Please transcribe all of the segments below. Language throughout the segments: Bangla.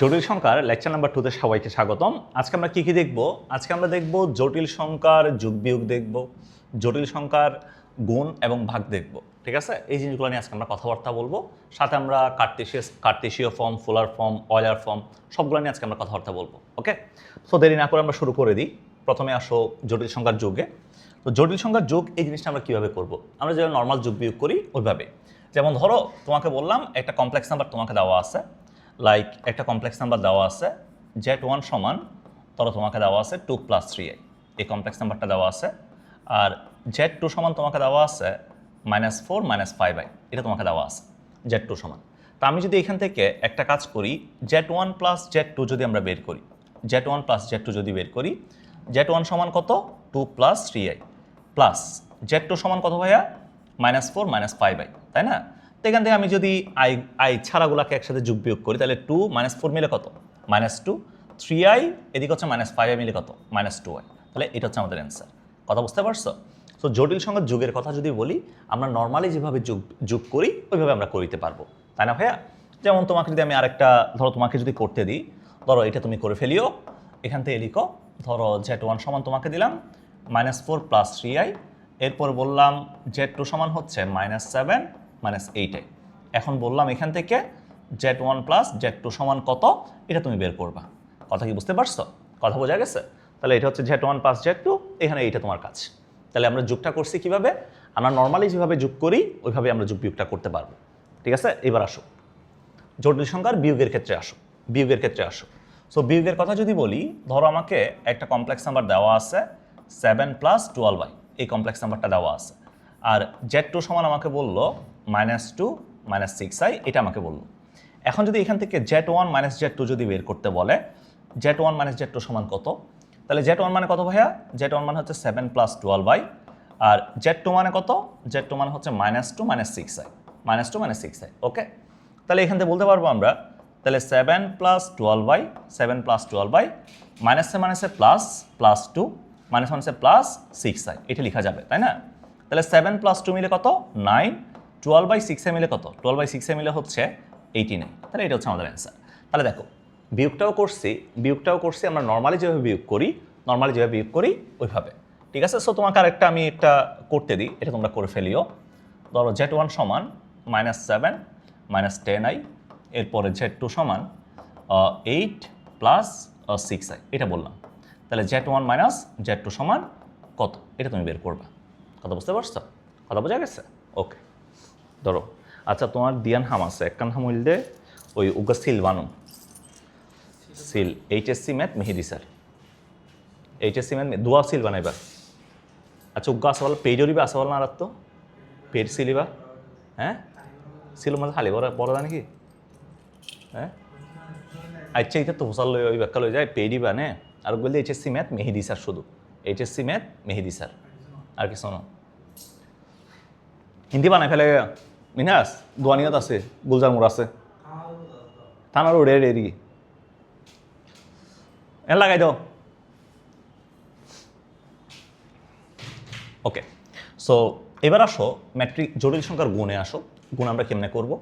জটিল সংখ্যার লেকচার নাম্বার টুতে সবাইকে স্বাগতম। আজকে আমরা কী কী দেখব? আজকে আমরা দেখব জটিল সংখ্যার যোগ বিয়োগ দেখব, জটিল সংখ্যার গুণ এবং ভাগ দেখব, ঠিক আছে? এই জিনিসগুলো নিয়ে আজকে আমরা কথাবার্তা বলব। সাথে আমরা cartesian, কার্টেশীয় form polar form Euler form সবগুলো নিয়ে আজকে আমরা কথাবার্তা বলব ওকে সো দেরি না করে আমরা শুরু করে দিই। প্রথমে আসো জটিল সংখ্যার যোগে। তো জটিল সংখ্যার যোগ এই জিনিসটা আমরা কীভাবে করব? আমরা যেভাবে নর্মাল যোগ বিয়োগ করি, ওইভাবে। যেমন ধরো, তোমাকে বললাম, একটা কমপ্লেক্স নাম্বার তোমাকে দেওয়া আছে। লাইক একটা কমপ্লেক্স নাম্বার দেওয়া আছে জেড ওয়ান সমান, ধরো তোমাকে দেওয়া আছে টু প্লাস থ্রি এ এই কমপ্লেক্স নাম্বারটা দেওয়া আছে, আর জেড টু সমান তোমাকে দেওয়া আছে minus four minus five I এটা তোমাকে দেওয়া আছে জেড টু সমান। তা আমি যদি এখান থেকে একটা কাজ করি Z one plus Z two যদি আমরা বের করি Z one plus Z two যদি বের করি জেড ওয়ান সমান কত? Two plus three I plus Z two সমান কত ভাইয়া? Minus four minus five I তাই না? তো এখান থেকে আমি যদি আই আই ছাড়াগুলোকে একসাথে যোগ বিয়োগ করি, তাহলে টু মাইনাস ফোর মিলে কত? মাইনাস টু থ্রি আই এদিকে হচ্ছে মাইনাস ফাইভ আই মিলে কত? মাইনাস টু আই তাহলে এটা হচ্ছে আমাদের অ্যান্সার কথা বুঝতে পারছ? তো জটিল সংখ্যার যুগের কথা যদি বলি, আমরা নর্মালি যেভাবে যোগ যোগ করি, ওইভাবে আমরা করিতে পারব। তাই না ভাইয়া? যেমন তোমাকে যদি আমি আরেকটা, ধরো তোমাকে যদি করতে দিই, ধরো এটা তুমি করে ফেলিও, এখান থেকে লিখো, ধরো জেড ওয়ান সমান তোমাকে দিলাম minus four plus three I এরপর বললাম জেড টু সমান হচ্ছে মাইনাস সেভেন মাইনাস এইট এখন বললাম এখান থেকে Z one plus Z two সমান কত? এটা তুমি বের করবা। কথা কি বুঝতে পারছ? কথা বোঝা গেছে? তাহলে এটা হচ্ছে Z one plus Z two এখানে এইটা তোমার কাজ। তাহলে আমরা যোগটা করছি কীভাবে? আমরা নর্মালি যেভাবে যোগ করি, ওইভাবে আমরা যোগ বিয়োগটা করতে পারব। ঠিক আছে? এবার আসো। জটিল সংখ্যার বিয়োগের ক্ষেত্রে আসো। বিয়োগের ক্ষেত্রে আসো। সো বিয়োগের কথা যদি বলি, ধরো আমাকে একটা কমপ্লেক্স নাম্বার দেওয়া আছে সেভেন প্লাস টুয়েলভ আই এই কমপ্লেক্স নাম্বারটা দেওয়া আছে। আর জেড টু সমান আমাকে বলল minus two minus six I এটা আমাকে বলল। এখন যদি এখান থেকে Z one minus Z two যদি বের করতে বলে Z one minus Z two সমান কত? তাহলে জেড ওয়ান মানে কত ভাইয়া? জেড ওয়ান মানে হচ্ছে সেভেন প্লাস টুয়েলভ আই আর জেড টু মানে কত? জেড টু মানে হচ্ছে minus two minus six I minus two minus six I okay তাহলে এখান থেকে বলতে পারব আমরা, তাহলে seven plus twelve by seven plus twelve by মাইনাসে মাইনাসে প্লাস প্লাস টু মাইনাস মাইনাসে প্লাস সিক্স আই এটা লেখা যাবে, তাই না? তাহলে সেভেন প্লাস টু মিলে কত? নাইন টুয়েলভ বাই সিক্সে মিলে কত? টুয়েলভ বাই সিক্সে মিলে হচ্ছে এইটি নাইন তাহলে এটা হচ্ছে আমাদের অ্যান্সার তাহলে দেখো, বিয়োগটাও করছি বিয়োগটাও করছি, আমরা নর্মালি যেভাবে বিয়োগ করি নর্মালি যেভাবে বিয়োগ করি, ওইভাবে। ঠিক আছে? সো তোমাকে আরেকটা আমি একটা করতে দিই, এটা তোমরা করে ফেলিও। ধরো জেড ওয়ান সমান minus seven minus ten I এরপরে জেড টু সমান এইট প্লাস সিক্স আই এটা বললাম। তাহলে Z one minus Z two সমান কত? এটা তুমি বের করবা। কথা বুঝতে পারছ? কথা বোঝা গেছে? ওকে ধরো আচ্ছা তোমার দিয়ান হাম আছে, একখান হাম হইলে ওই উগা সিল বানো seal, HSC math, Mehedi sir. HSC math দোয়া সিল বানাইবা। আচ্ছা উগা আছে বলো পেইডরিবা আছে বলো না আর তো পেড সিলিবা হ্যাঁ? ছিল মানে খালি বড় বড় নাকি হ্যাঁ? আচ্ছা এটা তো হোসাল লই ওই ব্যাখ্যা লই যায় পেডি বানে। আর বললে এইচএসসি ম্যাথ, মেহেদি স্যার শুধু। HSC math, Mehedi sir. আর কিছু না। হিন্দি বানাই ফেলে মিনাস দোয়ানিয়ত আছে গুলজার মোড় আছে। থানার ওড়ে এদিকে এ লাগাই দাও ওকে সো এবার আসো ম্যাট্রিক জটিল সংখ্যার গুণে আসো। গুণ আমরা কেমনে করব?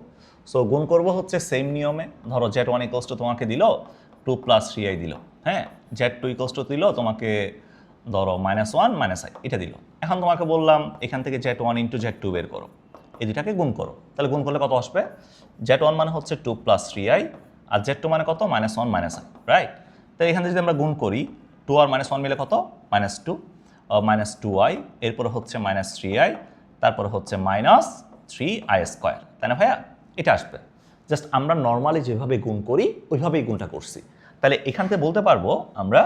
সো গুণ করব হচ্ছে সেম নিয়মে, ধরো জেড ওয়ান ইকোস টু তোমাকে দিল টু প্লাস থ্রি আই দিল। হ্যাঁ জেড টু ইকোস টু দিল, তোমাকে ধরো মাইনাস ওয়ান মাইনাস আই এটা দিল। এখন তোমাকে বললাম, এখান থেকে Z one into Z two বের করো। এই দুটাকে গুণ করো। তাহলে গুণ করলে কত আসবে? জেড ওয়ান মানে হচ্ছে টু প্লাস থ্রি আই আর জেড টু মানে কত? Minus one minus I right তাই এখান থেকে যদি আমরা গুণ করি টু আর মাইনাস ওয়ান মিলে কত? Minus two minus two I এরপরে হচ্ছে মাইনাস থ্রি আই তারপরে হচ্ছে মাইনাস থ্রি আই স্কোয়ার তাই না ভাইয়া? এটা আসবে। জাস্ট আমরা নর্মালি যেভাবে গুণ করি, ওইভাবেই গুণটা করছি। তাহলে এখান থেকে বলতে পারব আমরা,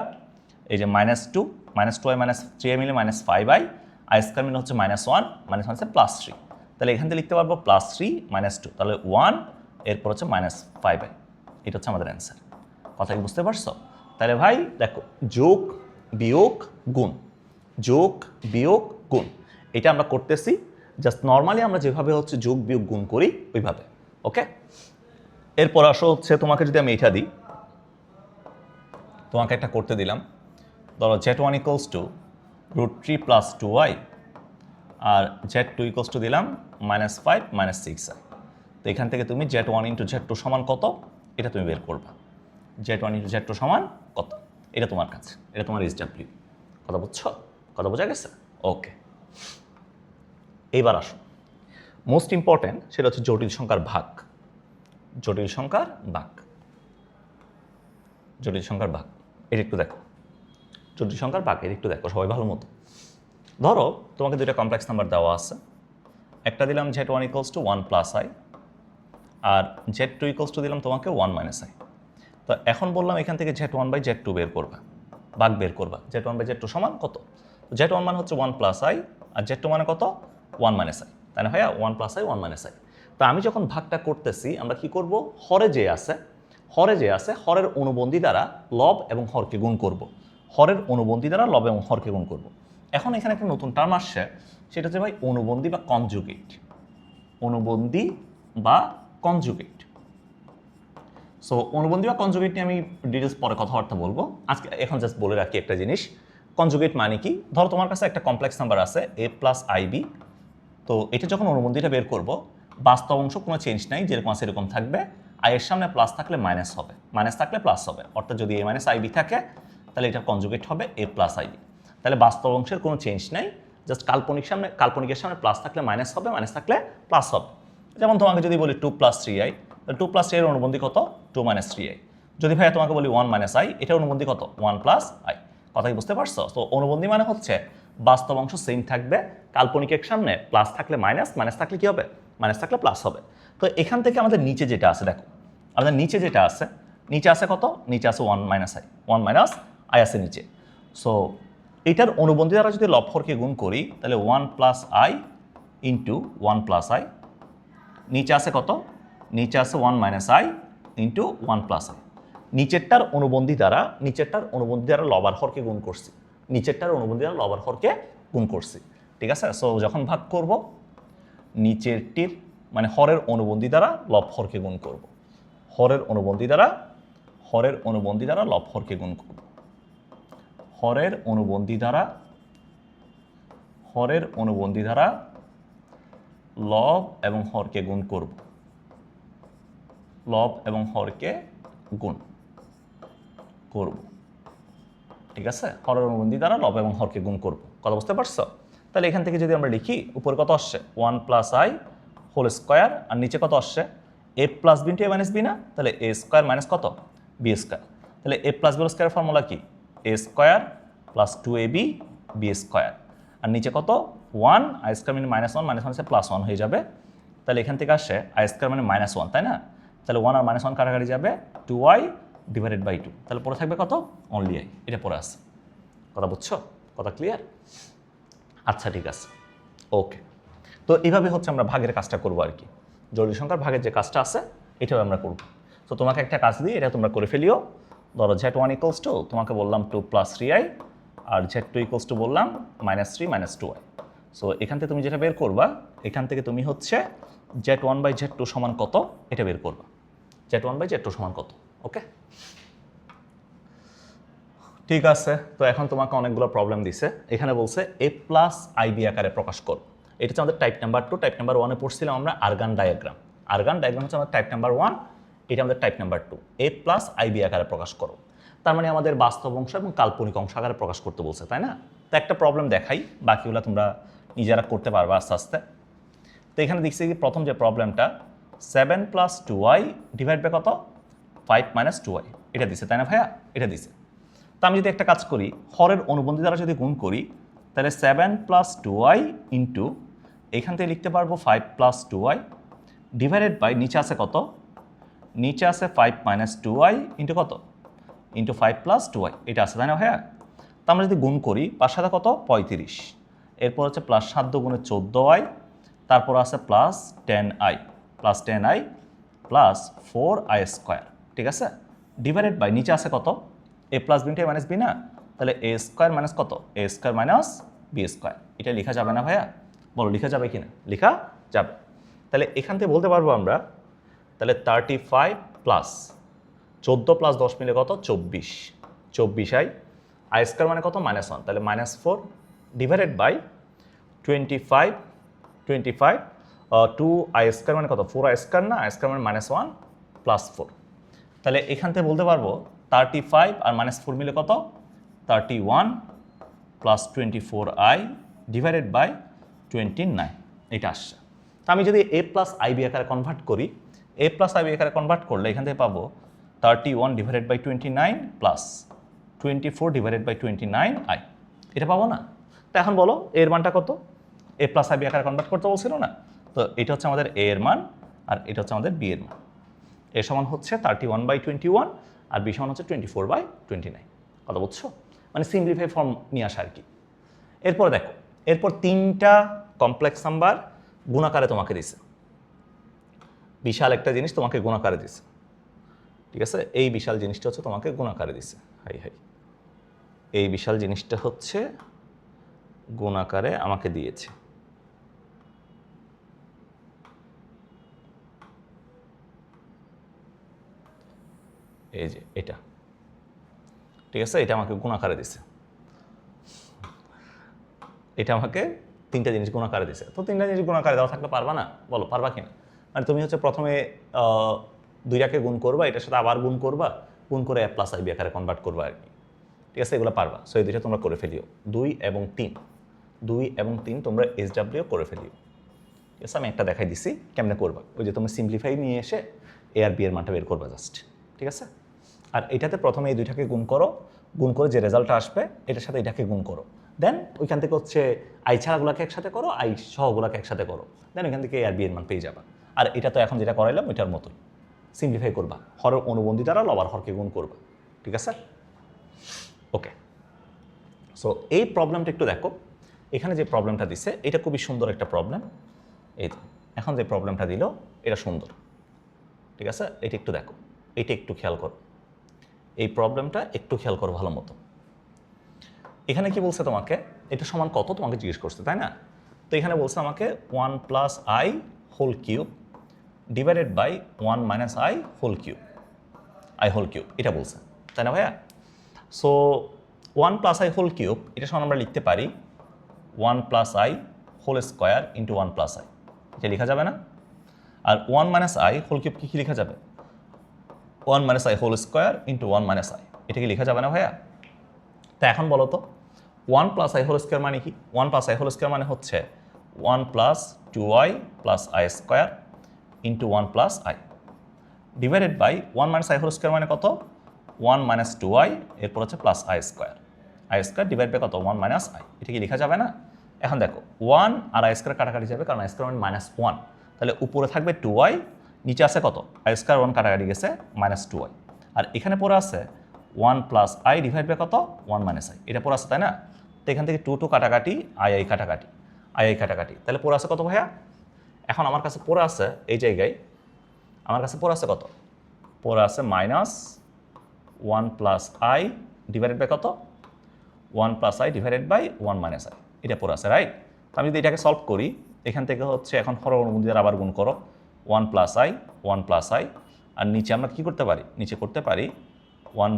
এই যে minus two minus two I minus three I মিলে minus five I I square মিলে হচ্ছে minus one minus one plus three তাহলে এখান থেকে লিখতে পারব প্লাস থ্রি মাইনাস টু তাহলে ওয়ান এরপর হচ্ছে মাইনাস ফাইভ আই এটা হচ্ছে আমাদের অ্যান্সার কথা কি বুঝতে পারছ? তাহলে ভাই, দেখো, যোগ, বিয়োগ, গুণ। যোগ, বিয়োগ, গুণ। এটা আমরা করতেছি জাস্ট নর্মালি আমরা যেভাবে হচ্ছে যোগ, বিয়োগ, গুণ করি, ওইভাবে ওকে এরপর আসো হচ্ছে, তোমাকে যদি আমি এটা দিই, তোমাকে একটা করতে দিলাম। ধরো Z one equals to root three plus two Y R jet two equals two দিলাম minus five minus six I তো এখান থেকে তুমি Z one into Z two সমান কত? এটা তুমি বের করবা। Z one into Z two সমান কত? এটা তোমার কাছে, এটা তোমার এস ডাব্লিউ কথা বুঝছ? কথা বোঝা গেছে? ওকে এইবার আসো। মোস্ট ইম্পর্ট্যান্ট সেটা হচ্ছে জটিল সংখ্যার ভাগ। জটিল সংখ্যার ভাগ। জটিল সংখ্যার ভাগ। এটা একটু দেখো। জটিল সংখ্যার ভাগ একটু দেখো, সবাই ভালো মতো। ধরো, তোমাকে দুইটা কমপ্লেক্স নাম্বার দেওয়া আছে। একটা দিলাম Z one equals to one plus I R Z two equals two দিলাম তোমাকে ওয়ান মাইনাস আই তো এখন বললাম এখান থেকে Z one by Z two বের করবা ভাগ বের করবা। Z one by Z two সমান কত? জেড ওয়ান মানে হচ্ছে ওয়ান প্লাস আই আর জেড টু মানে কত? ওয়ান মাইনাস আই তাই না ভাইয়া? One plus I one minus I তো আমি যখন ভাগটা করতেছি, আমরা কি করব? হরে যে আছে, হরে যে আছে, হরের অনুবন্ধী দ্বারা লব এবং হরকে গুণ করব। হরের অনুবন্ধী দ্বারা লব এবং হরকে গুণ করব। এখন এখানে একটা নতুন টার্ম আসছে, সেটা হচ্ছে ভাই অনুবন্ধী বা কনজুগেট অনুবন্ধী বা কনজুগেট সো অনুবন্ধী বা কনজুগেট নিয়ে আমি ডিটেলস পরে কথাবার্তা বলব। আজকে এখন জাস্ট বলে রাখি একটা জিনিস। কনজুগেট মানে কি? ধরো তোমার কাছে একটা কমপ্লেক্স নাম্বার আছে এ প্লাস আইবি তো এটা যখন অনুবন্ধীটা বের করব, বাস্তব অংশ কোনো চেঞ্জ নাই, যেরকম আছে এরকম থাকবে। আয়ের সামনে প্লাস থাকলে মাইনাস হবে। মাইনাস থাকলে প্লাস হবে। অর্থাৎ যদি এ মাইনাস আইবি থাকে তাহলে এটা কনজুগেট হবে এ প্লাস আইবি তাহলে বাস্তব অংশের কোনো চেঞ্জ নাই। জাস্ট কাল্পনিক সামনে কাল্পনিকের সামনে প্লাস থাকলে মাইনাস হবে মাইনাস থাকলে প্লাস হবে। যেমন তোমাকে যদি বলি টু প্লাস থ্রি আই তাহলে টু প্লাস থ্রি এর অনুবন্ধী কত? টু মাইনাস থ্রি আই যদি ভাইয়া তোমাকে বলি ওয়ান মাইনাস আই এটা অনুবন্ধী কত? ওয়ান প্লাস আই কথা কি বুঝতে পারছ? তো অনুবন্ধী মানে হচ্ছে বাস্তব অংশ সেম থাকবে, কাল্পনিকের সামনে প্লাস থাকলে মাইনাস মাইনাস থাকলে কি হবে? মাইনাস থাকলে প্লাস হবে। তো এখান থেকে আমাদের নিচে যেটা আছে, দেখো। আমাদের নিচে যেটা আছে, নিচে আছে কত? নিচে আছে one minus I one minus I আছে নিচে। সো এটার অনুবন্ধী দ্বারা যদি লফরকে গুণ করি, তাহলে one plus I into one plus I নিচে আছে কত? নিচে আছে one minus I into one plus I নিচেরটার অনুবন্ধী দ্বারা, নিচেরটার অনুবন্ধী দ্বারা লবার হরকে গুণ করছি। নিচেরটার অনুবন্ধী দ্বারা লবার হরকে গুণ করছি। ঠিক আছে? সো যখন ভাগ করব, নিচেরটির মানে হরের অনুবন্ধী দ্বারা লব হরকে গুণ করব। হরের অনুবন্ধী দ্বারা, হরের অনুবন্ধী দ্বারা লব হরকে গুণ করব। হরের অনুবন্ধী দ্বারা, হরের অনুবন্ধী দ্বারা লব এবং হরকে গুণ করব। লব এবং হরকে গুণ করব। ঠিক আছে? হরের অনুবন্ধী দ্বারা লব এবং হরকে গুণ করব। কথা বুঝতে পারছ? তাহলে এখান থেকে যদি আমরা লিখি, উপরে কত আসছে? One plus I whole square, আর নিচে কত আসছে? A plus B into A minus B না? তাহলে এ স্কোয়ার মাইনাস কত? B square. তাহলে A plus B square formula কি? A square plus two A B B square আর নিচে কত? ওয়ান আই স্কোয়ার মানে minus one minus one plus one হয়ে যাবে। তাহলে এখান থেকে আসছে আই স্কোয়ার মানে মাইনাস ওয়ান তাই না? তাহলে ওয়ান আর মাইনাস ওয়ান কাটাকাটি যাবে? Two Y divided by two তাহলে পরে থাকবে কত? অনলি আই এটা পরে আছে কথা বুঝছ? কথা ক্লিয়ার আচ্ছা ঠিক আছে। ওকে তো এইভাবে হচ্ছে আমরা ভাগের কাজটা করব আর কি। জরুরি সংখ্যার ভাগের যে কাজটা আছে, এটাও আমরা করব। তো তোমাকে একটা কাজ দিই এটা তোমরা করে ফেলিও। ধরো জেড ওয়ান ইকোয়ালস টু তোমাকে বললাম টু প্লাস থ্রি আই আর জেড টু ইকোয়ালস টু বললাম minus three minus two I so এখান থেকে তুমি যেটা বের করবা, এখান থেকে তুমি হচ্ছে Z one by Z two সমান কত? এটা বের করবা। Z one by Z two সমান কত? ওকে ঠিক আছে, তো এখন তোমাকে অনেকগুলো প্রবলেম দিছে। এখানে বলছে এ প্লাস আইবি আকারে প্রকাশ করো। এটা হচ্ছে আমাদের type number two type number ওয়ানে পড়ছিলাম আমরা আরগান ডায়াগ্রাম আরগান ডায়াগ্রাম হচ্ছে আমাদের টাইপ নাম্বার ওয়ান এটা আমাদের type number two A plus I B আকারে প্রকাশ করো। তার মানে আমাদের বাস্তব অংশ এবং কাল্পনিক অংশ আকারে প্রকাশ করতে বলছে, তাই না? তো একটা প্রবলেম দেখাই, বাকিগুলো তোমরা নিজেরা করতে পারবে আস্তে আস্তে। তো এখানে দেখছি কি প্রথম যে প্রবলেমটা seven plus two Y divide by কত? ফাইভ মাইনাস টু ওয়াই এটা দিছে, তাই না ভাইয়া? এটা দিছে। তো আমি যদি একটা কাজ করি, হরের অনুবন্ধী দ্বারা যদি গুণ করি, তাহলে seven plus two Y into এখান থেকে লিখতে পারব five plus two Y divided by নিচে আছে কত? নিচে আছে five minus two Y into কত? Into five plus two Y এটা আছে তাই না ভাইয়া তো আমরা যদি গুণ করি, পাঁচ সাথে কত? পঁয়ত্রিশ। এরপর হচ্ছে প্লাস সাত গুণে চোদ্দ আই তারপর আছে plus ten I plus ten I plus four I square ঠিক আছে? ডিভাইডেড বাই নিচে আছে কত? A plus B minus B না? তাহলে এ স্কোয়ার মাইনাস কত? A square minus B square এটা লেখা যাবে না ভাইয়া? বলো, লেখা যাবে কি না লেখা যাবে। তাহলে এখান থেকে বলতে পারব আমরা তাহলে থার্টি ফাইভ প্লাস চোদ্দ প্লাস দশ মিলে কত? চব্বিশ। চব্বিশ আই আই স্কোয়ার মানে কত? মাইনাস ওয়ান তাহলে minus four divided by twenty five twenty five two I square মানে কত? ফোর আই স্কোয়ার না? আই স্কোয়ার মানে মাইনাস ওয়ান প্লাস ফোর তাহলে এখান থেকে বলতে পারব থার্টি ফাইভ আর মাইনাস ফোর মিলে কত? Thirty one plus twenty four I divided by twenty nine এটা আসছে। তা আমি যদি এ প্লাস আইবি আকারে কনভার্ট করি এ প্লাস আইবি আকারে কনভার্ট করলে এখান থেকে পাবো thirty one divided by twenty nine plus twenty four divided by twenty nine I এটা পাবো না? তা এখন বলো এর মানটা কত? এ প্লাস আইবি আকারে কনভার্ট করতে বলছিল না। তো এটা হচ্ছে আমাদের এ এর মান, আর এটা হচ্ছে আমাদের বি এর মান। এ সমান হচ্ছে thirty one by twenty one R B সমান হচ্ছে twenty four by twenty nine কথা বুঝছ? মানে সিম্পলিফাই ফর্ম নিয়ে আসা আর কি। এরপর দেখো, এরপর তিনটা কমপ্লেক্স নাম্বার গুণাকারে তোমাকে দিছে। বিশাল একটা জিনিস তোমাকে গুণাকারে দিছে। ঠিক আছে? এই বিশাল জিনিসটা হচ্ছে তোমাকে গুণাকারে দিছে। হাই হাই। এই বিশাল জিনিসটা হচ্ছে গুণাকারে আমাকে দিয়েছে। এই যে এটা। ঠিক আছে? এটা আমাকে গুণাকারে দিছে। এটা আমাকে তিনটা জিনিস গুণাকারে দিছে। তো তিনটা জিনিস গুণাকারে দেওয়া থাকলে পারবা না? বলো, পারবা কিনা? মানে তুমি হচ্ছে প্রথমে দুইটাকে গুণ করবা, এটার সাথে আবার গুণ করবা, গুণ করে এ প্লাস আইবি আকারে কনভার্ট করবা আর কি। ঠিক আছে? এগুলো পারবা। সো এই দুইটা তোমরা করে ফেলিও। দুই এবং তিন। দুই এবং তিন তোমরা এস ডাব্লিউ করে ফেলিও। ঠিক আছে? আমি একটা দেখাই দিছি, কেমনে করবা। ওই যে তুমি সিম্পলিফাই নিয়ে এসে এ আর বি এর মানটা বের করবা জাস্ট ঠিক আছে? আর এটাতে প্রথমে এই দুইটাকে গুণ করো। গুণ করে যে রেজাল্টটা আসবে, এটার সাথে এটাকে গুণ করো। দেন ওইখান থেকে হচ্ছে আই ছাড়াগুলোকে একসাথে করো আই সহগুলোকে একসাথে করো। দেন ওইখান থেকে এ আর বি এর মান পেয়ে যাবা। আর এটা তো এখন যেটা করাইলাম, ওইটার মতোই। সিম্পলিফাই করবা। হরের অনুবন্ধী দ্বারা লবার হরকে গুণ করবা। ঠিক আছে? ওকে সো এই প্রবলেমটা একটু দেখো। এখানে যে প্রবলেমটা দিছে, এটা খুবই সুন্দর একটা প্রবলেম এই তো এখন যে প্রবলেমটা দিল, এটা সুন্দর। ঠিক আছে? এটা একটু দেখো। এটা একটু খেয়াল করো। এই প্রবলেমটা একটু খেয়াল করো ভালো মতো। এখানে কি বলছে তোমাকে? এটা সমান কত? তোমাকে জিজ্ঞেস করছে, তাই না? তো এখানে বলছে আমাকে one plus I whole cube divided by one minus I whole cube I whole cube এটা বলছে। তাই না ভাইয়া? So one plus I whole cube এটা সমান আমরা লিখতে পারি one plus I whole square into one plus I এটা লেখা যাবে না? আর one minus I whole cube কী কী লেখা যাবে? One minus I whole square into one minus I এটা কি লেখা যাবে না ভাইয়া? তা এখন বলো তো one plus I whole square মানে কি? One plus I whole square মানে হচ্ছে one plus two I plus I square into one plus I divided by one minus I whole square মানে কত? ওয়ান মাইনাস টু আই এরপর হচ্ছে plus I square I square divide by কত? ওয়ান মাইনাস আই এটা কি লেখা যাবে না? এখন দেখো ওয়ান আর আই স্কোয়ার কাটাকাটি যাবে কারণ আই স্কোয়ার মানে মাইনাস ওয়ান তাহলে উপরে থাকবে টু আই নিচে আছে কত? আই স্কোয়ার ওয়ান কাটাকাটি গেছে মাইনাস টু আই আর এখানে পরে আছে one plus I divide by কত? ওয়ান মাইনাস আই এটা পরে আছে, তাই না? তো এখান থেকে টু টু কাটাকাটি আই আই কাটাকাটি আই আই কাটাকাটি। তাহলে পরে আছে কত ভাইয়া? এখন আমার কাছে পরে আছে এই জায়গায়, আমার কাছে পরে আছে কত? পরে আছে minus one plus I divided by কত? One plus I divided by one minus I এটা পরে আছে রাইট তো আমি যদি এটাকে সলভ করি, এখান থেকে হচ্ছে এখন হর অনুমতি আবার গুণ করো। One plus I one plus I আর নিচে আমরা কী করতে পারি? নিচে করতে পারি one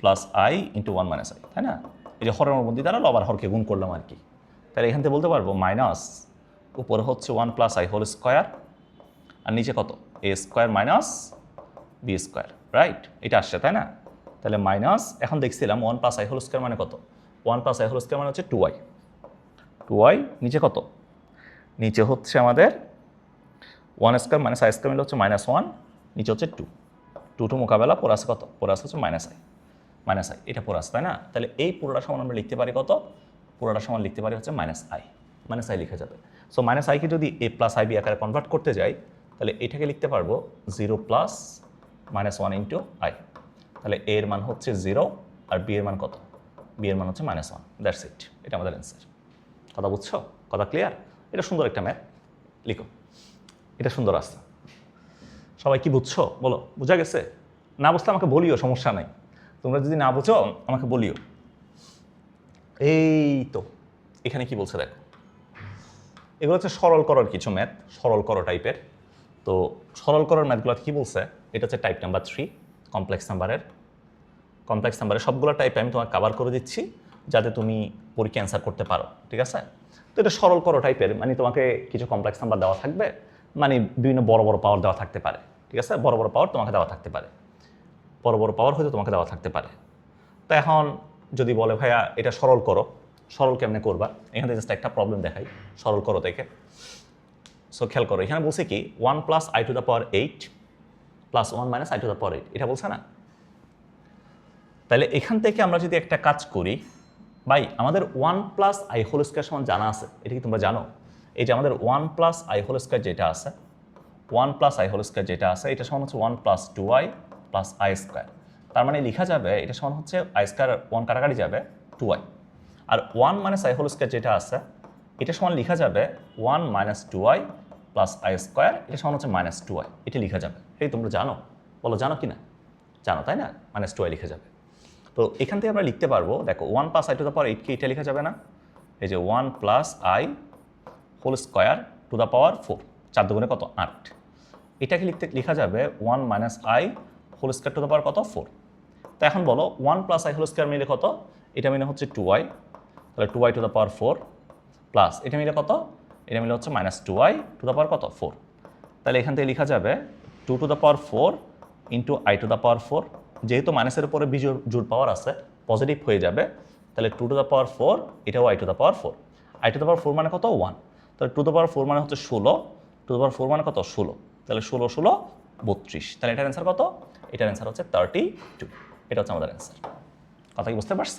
plus I into one minus I তাই না? এই যে হরের অনুমতি দ্বারা আবার হরকে গুণ করলাম আর কি। তাহলে এখান থেকে বলতে পারব মাইনাস উপরে হচ্ছে one plus I whole square, আর নিচে কত? A square minus B square, right? এটা আসছে, তাই না? তাহলে মাইনাস, এখন দেখছিলাম one plus I whole square মানে কত? One plus I whole square মানে হচ্ছে টু আই। টু আই, নিচে কত? নিচে হচ্ছে আমাদের one square minus I square মিলে হচ্ছে মাইনাস ওয়ান, নিচে হচ্ছে টু। টু টু মোকাবেলা পরে কত? পরে হচ্ছে মাইনাস আই। মাইনাস আই, এটা পরে তাই না? তাহলে এই পুরোটা সমান আমরা লিখতে পারি কত? পুরোটা সমান লিখতে পারি হচ্ছে মাইনাস আই। মাইনাস আই লিখা যাবে। সো মাইনাস আইকে যদি এ প্লাস আই বি আকারে কনভার্ট করতে যাই, তাহলে এটাকে লিখতে পারব zero plus minus one into I তাহলে এ এর মান হচ্ছে জিরো আর বি এর মান কত? বি এর মান হচ্ছে মাইনাস ওয়ান দ্যাটস ইট এটা আমাদের অ্যান্সার কথা বুঝছ? কথা ক্লিয়ার এটা সুন্দর একটা ম্যাথ লিখো। এটা সুন্দর আসছে সবাই কি বুঝছ? বলো। বোঝা গেছে? না বুঝলে আমাকে বলিও, সমস্যা নাই। তোমরা যদি না বুঝো, আমাকে বলিও। এই তো। এখানে কি বলছে দেখো? এগুলো হচ্ছে সরল করার কিছু ম্যাথ সরল করো টাইপের তো সরল করার ম্যাথগুলো কী বলছে? এটা হচ্ছে টাইপ নাম্বার থ্রি কমপ্লেক্স নাম্বারের কমপ্লেক্স নাম্বারের সবগুলো টাইপে আমি তোমাকে কাভার করে দিচ্ছি, যাতে তুমি পরীক্ষা অ্যান্সার করতে পারো, ঠিক আছে? তো এটা সরল করো টাইপের মানে তোমাকে কিছু কমপ্লেক্স নাম্বার দেওয়া থাকবে মানে বিভিন্ন বড় বড় পাওয়ার দেওয়া থাকতে পারে, ঠিক আছে? বড় বড় পাওয়ার তোমাকে দেওয়া থাকতে পারে। বড় বড় পাওয়ার হয়তো তোমাকে দেওয়া থাকতে পারে। তো এখন যদি বলে, ভাইয়া, এটা সরল করো সরল কেমনে করবা? এখান থেকে জাস্ট একটা প্রবলেম দেখাই, সরল করো দেখে। সো খেয়াল করো, এখানে বলছে কি one plus I to the power eight plus one minus I to the power eight এটা বলছে না? তাহলে এখান থেকে আমরা যদি একটা কাজ করি, ভাই, আমাদের one plus I whole square সমান জানা আছে, এটা কি তোমরা জানো? এই যে আমাদের one plus I whole square যেটা আছে one plus I whole square যেটা আছে, এটা সমান হচ্ছে one plus two I plus I square তার মানে লেখা যাবে, এটা সমান হচ্ছে আই স্কোয়ার ওয়ান কাটাকাটি যাবে two I R one minus I whole square যেটা আছে, এটা সমান লেখা যাবে one minus two I plus I square এটা সমান হচ্ছে মাইনাস টু আই এটা লেখা যাবে। এই তোমরা জানো? বলো, জানো কি না জানো, তাই না? মাইনাস টু আই লিখে যাবে। তো এখান থেকে আমরা লিখতে পারব, দেখো one plus I to the power এইটকে এটা লেখা যাবে না। এই যে one plus I whole square to the power four চার দুগুণে কত? আট। এটাকে লিখতে, লেখা যাবে one minus I whole square to the power কত? ফোর তো এখন বলো one plus I whole square মিলে কত? এটা মিলে হচ্ছে টু আই তাহলে two I to the power four plus এটা মিলে কত? এটা মিলে হচ্ছে minus two y to the power কত? ফোর তাহলে এখান থেকে লেখা যাবে two to the power four into i to the power four যেহেতু মাইনাসের উপরে বিজোর জোর পাওয়ার আছে পজিটিভ হয়ে যাবে, তাহলে two to the power four এটাও i to the power four i to the power four মানে কত? ওয়ান তাহলে টু দ্য পাওয়ার ফোর মানে হচ্ছে ষোলো টু দ্য পাওয়ার ফোর মানে কত? ষোলো. তাহলে ষোলো ষোলো, বত্রিশ. তাহলে এটার অ্যান্সার কত? এটার অ্যান্সার হচ্ছে থার্টি টু এটা হচ্ছে আমাদের অ্যান্সার কথা কি বুঝতে পারছ?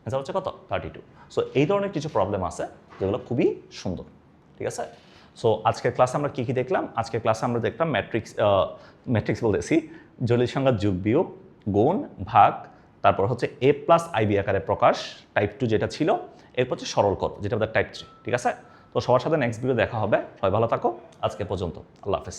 অ্যান্সার হচ্ছে কত? থার্টি টু সো এই ধরনের কিছু প্রবলেম আছে যেগুলো খুবই সুন্দর। ঠিক আছে? সো আজকের ক্লাসে আমরা কী কী দেখলাম? আজকের ক্লাসে আমরা দেখলাম ম্যাট্রিক্স ম্যাট্রিক্স বলতেছি। জটিল সংখ্যা যোগ বিয়োগ, গুণ, ভাগ, তারপর হচ্ছে এ প্লাস আইবি আকারে প্রকাশ টাইপ টু যেটা ছিল। এরপর হচ্ছে সরল কর যেটা আমাদের টাইপ থ্রি ঠিক আছে? তো সবার সাথে নেক্সট ভিডিও দেখা হবে। সবাই ভালো থাকো। আজকে পর্যন্ত। আল্লাহ হাফেজ।